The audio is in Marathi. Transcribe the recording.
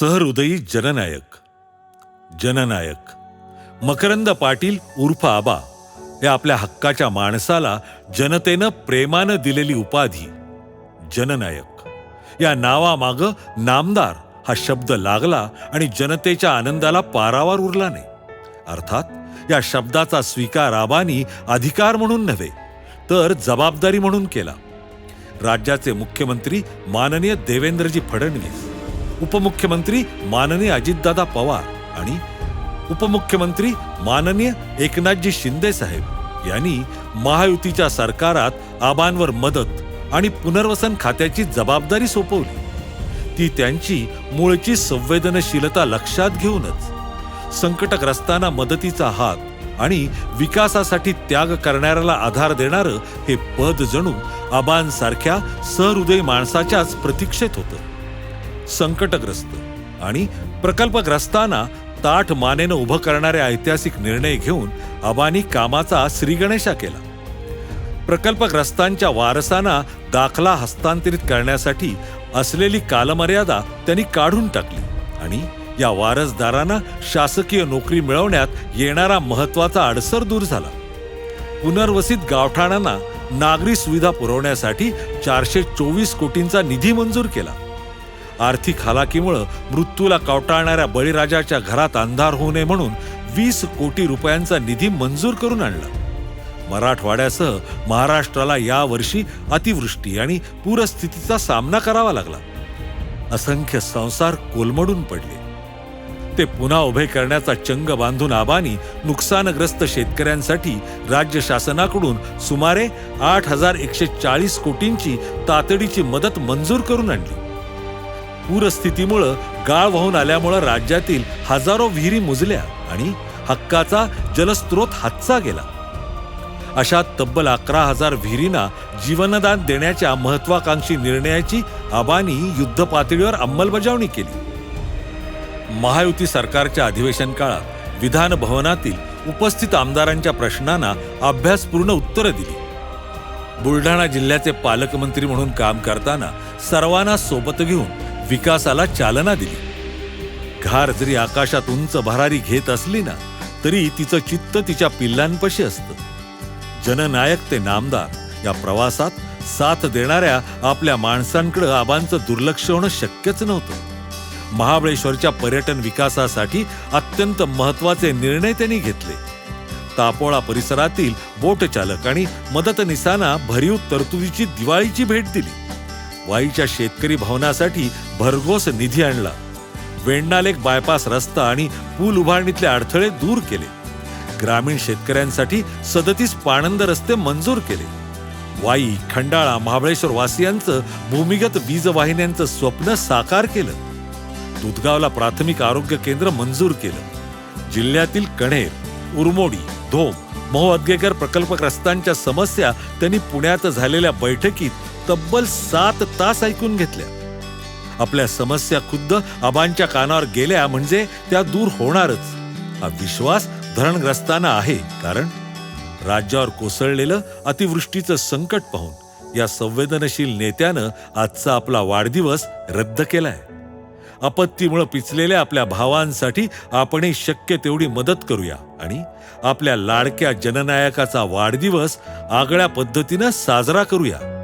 सहृदयी जननायक जननायक. मकरंद पाटील उर्फ आबा या आपल्या हक्काच्या माणसाला जनतेनं प्रेमानं दिलेली उपाधी जननायक. या नावामाग नामदार हा शब्द लागला आणि जनतेच्या आनंदाला पारावर उरला नाही. अर्थात या शब्दाचा स्वीकार आबानी अधिकार म्हणून नव्हे तर जबाबदारी म्हणून केला. राज्याचे मुख्यमंत्री माननीय देवेंद्रजी फडणवीस उपमुख्यमंत्री माननीय अजितदादा पवार आणि उपमुख्यमंत्री माननीय एकनाथजी शिंदे साहेब यांनी महायुतीच्या सरकारात आबांवर मदत आणि पुनर्वसन खात्याची जबाबदारी सोपवली. ती त्यांची मूळची संवेदनशीलता लक्षात घेऊनच संकटग्रस्तांना मदतीचा हात आणि विकासासाठी त्याग करणाऱ्याला आधार देणारं हे पद जणू आबांसारख्या सहृदय माणसाच्याच प्रतीक्षेत होतं. संकटग्रस्त आणि प्रकल्पग्रस्तांना ताठ मानेनं उभं करणारे ऐतिहासिक निर्णय घेऊन अबानी कामाचा श्रीगणेशा केला. प्रकल्पग्रस्तांच्या वारसांना दाखला हस्तांतरित करण्यासाठी असलेली कालमर्यादा त्यांनी काढून टाकली आणि या वारसदारांना शासकीय नोकरी मिळवण्यात येणारा महत्त्वाचा अडसर दूर झाला. पुनर्वसित गावठाणांना नागरी सुविधा पुरवण्यासाठी चारशे चोवीस कोटींचा निधी मंजूर केला. आर्थिक हालाकीमुळं मृत्यूला कवटाळणाऱ्या बळीराजाच्या घरात अंधार होऊ नये म्हणून वीस कोटी रुपयांचा निधी मंजूर करून आणला. मराठवाड्यासह महाराष्ट्राला यावर्षी अतिवृष्टी आणि पूरस्थितीचा सामना करावा लागला. असंख्य संसार कोलमडून पडले. ते पुन्हा उभे करण्याचा चंग बांधून आबानी नुकसानग्रस्त शेतकऱ्यांसाठी राज्य शासनाकडून सुमारे आठ हजार एकशे चाळीस कोटींची तातडीची मदत मंजूर करून आणली. पूरस्थितीमुळं गाळ वाहून आल्यामुळं राज्यातील हजारो विहिरी मुजल्या आणि हक्काचा जलस्रोत हातचा गेला. अशा तब्बल अकरा हजार विहिरींना जीवनदान देण्याच्या महत्वाकांक्षी निर्णयाची आबानी युद्ध पातळीवर अंमलबजावणी केली. महायुती सरकारच्या अधिवेशन काळात विधान भवनातील उपस्थित आमदारांच्या प्रश्नांना अभ्यासपूर्ण उत्तरं दिली. बुलढाणा जिल्ह्याचे पालकमंत्री म्हणून काम करताना सर्वांना सोबत घेऊन विकासाला चालना दिली. घार जरी आकाशात उंच भरारी घेत असली ना तरी तिचं चित्त तिच्या पिल्लांपाशी असतं. जननायक ते नामदार या प्रवासात साथ देणाऱ्या आपल्या माणसांकडे आबांचं दुर्लक्ष होणं शक्यच नव्हतं. महाबळेश्वरच्या पर्यटन विकासासाठी अत्यंत महत्त्वाचे निर्णय त्यांनी घेतले. तापोळा परिसरातील बोटचालक आणि मदतनिसांना भरीव तरतुदीची दिवाळीची भेट दिली. वाईच्या शेतकरी भवनासाठी भरघोस निधी आणला. वेण्णालेक बायपास रस्ता आणि पूल उभारणीतले अडथळे दूर केले. ग्रामीण शेतकऱ्यांसाठी सदतीस पाणंद रस्ते मंजूर केले. वाई खंडाळा महाबळेश्वर वासियांचं भूमिगत वीज वाहिन्यांचं स्वप्न साकार केलं. दुधगावला प्राथमिक आरोग्य केंद्र मंजूर केलं. जिल्ह्यातील कणेर उरमोडी धोम मोहअद्गेकर प्रकल्पग्रस्तांच्या समस्या त्यांनी पुण्यात झालेल्या बैठकीत तब्बल सात तास ऐकून घेतल्या. आपल्या समस्या खुद्द आबांच्या कानावर गेल्या म्हणजे त्या दूर होणारच. हा विश्वास धरणग्रस्तांना आहे कारण राज्यावर कोसळलेलं अतिवृष्टीचं संकट पाहून या संवेदनशील नेत्यानं आजचा आपला वाढदिवस रद्द केलाय. आपत्तीमुळे पिचलेल्या आपल्या भावांसाठी आपणही शक्य तेवढी मदत करूया आणि आपल्या लाडक्या जननायकाचा वाढदिवस आगळ्या पद्धतीनं साजरा करूया.